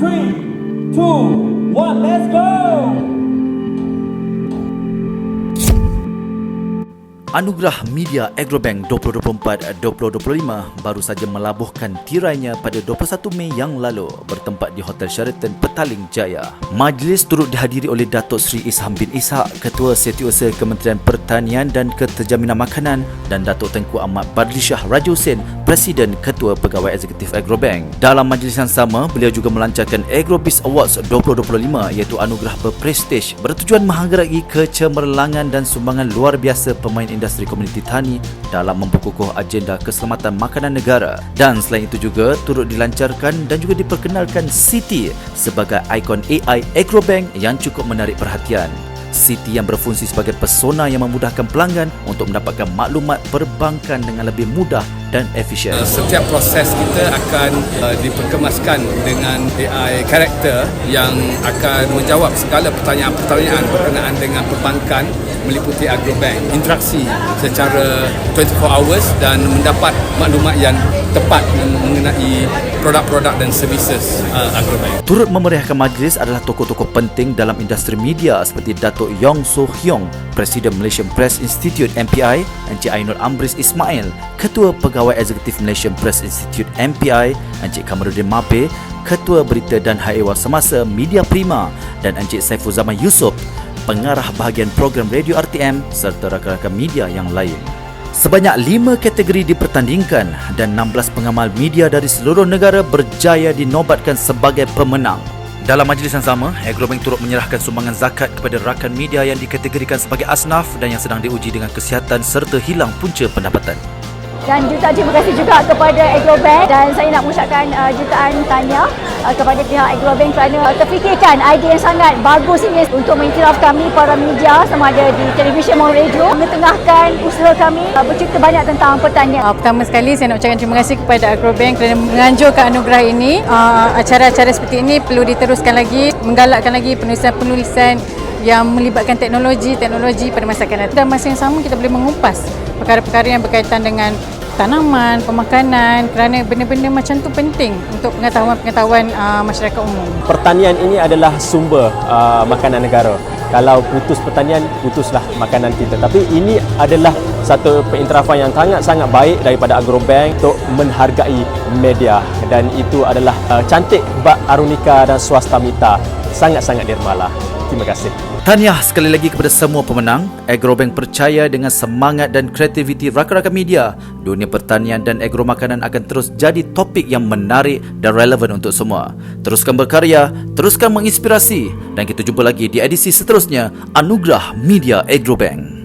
three, two, one, let's go! Anugerah Media Agrobank 2024-2025 baru saja melabuhkan tirainya pada 21 Mei yang lalu bertempat di Hotel Sheraton Petaling Jaya. Majlis turut dihadiri oleh Datuk Seri Isham bin Ishak, Ketua Setiausaha Kementerian Pertanian dan Keterjaminan Makanan dan Datuk Tengku Ahmad Badlishah Raja Hussein, Presiden Ketua Pegawai Eksekutif Agrobank. Dalam majlis yang sama, beliau juga melancarkan Agrobiz Awards 2025 iaitu anugerah berprestij bertujuan menghargai kecemerlangan dan sumbangan luar biasa pemain industri komuniti tani dalam memperkukuh agenda keselamatan makanan negara dan selain itu juga turut dilancarkan dan juga diperkenalkan City sebagai ikon AI Agrobank yang cukup menarik perhatian. City yang berfungsi sebagai persona yang memudahkan pelanggan untuk mendapatkan maklumat perbankan dengan lebih mudah dan efisien. Uh, Setiap proses kita akan uh, diperkemaskan dengan AI karakter yang akan menjawab segala pertanyaan-pertanyaan berkenaan dengan perbankan meliputi agrobank. Interaksi secara 24 hours dan mendapat maklumat yang tepat mengenai produk-produk dan services uh, agrobank. Turut memeriahkan majlis adalah tokoh-tokoh penting dalam industri media seperti Datuk Yong So Hyong, Presiden Malaysian Press Institute MPI, Encik Ainul Amris Ismail, Ketua Pegawai Eksekutif Malaysian Press Institute MPI, Encik Kamarudin Mabe, Ketua Berita dan Haiwan Semasa Media Prima dan Encik Saiful Zaman Yusof, pengarah bahagian program radio RTM serta rakan-rakan media yang lain. Sebanyak 5 kategori dipertandingkan dan 16 pengamal media dari seluruh negara berjaya dinobatkan sebagai pemenang. Dalam majlis yang sama, Agrobank turut menyerahkan sumbangan zakat kepada rakan media yang dikategorikan sebagai asnaf dan yang sedang diuji dengan kesihatan serta hilang punca pendapatan. Dan jutaan terima kasih juga kepada Agrobank dan saya nak mengucapkan uh, jutaan tahniah uh, kepada pihak Agrobank kerana uh, terfikirkan idea yang sangat bagus ini untuk mengiktiraf kami para media sama ada di televisyen maupun radio mengetengahkan usaha kami uh, bercerita banyak tentang pertanian. Uh, pertama sekali saya nak ucapkan terima kasih kepada Agrobank kerana menganjurkan anugerah ini. Uh, acara-acara seperti ini perlu diteruskan lagi, menggalakkan lagi penulisan-penulisan yang melibatkan teknologi, teknologi pada masa akan datang. Dan masa yang sama kita boleh mengupas perkara-perkara yang berkaitan dengan tanaman, pemakanan kerana benda-benda macam tu penting untuk pengetahuan-pengetahuan uh, masyarakat umum. pertanian ini adalah sumber uh, makanan negara. Kalau putus pertanian, putuslah makanan kita. Tapi ini adalah satu pengiktirafan yang sangat-sangat baik daripada Agrobank untuk menghargai media dan itu adalah uh, cantik bak Arunika dan Swasta Mita. Sangat-sangat dermalah. Terima kasih. Tahniah sekali lagi kepada semua pemenang. Agrobank percaya dengan semangat dan kreativiti rakan-rakan media, dunia pertanian dan agro makanan akan terus jadi topik yang menarik dan relevan untuk semua. Teruskan berkarya, teruskan menginspirasi dan kita jumpa lagi di edisi seterusnya Anugerah Media Agrobank.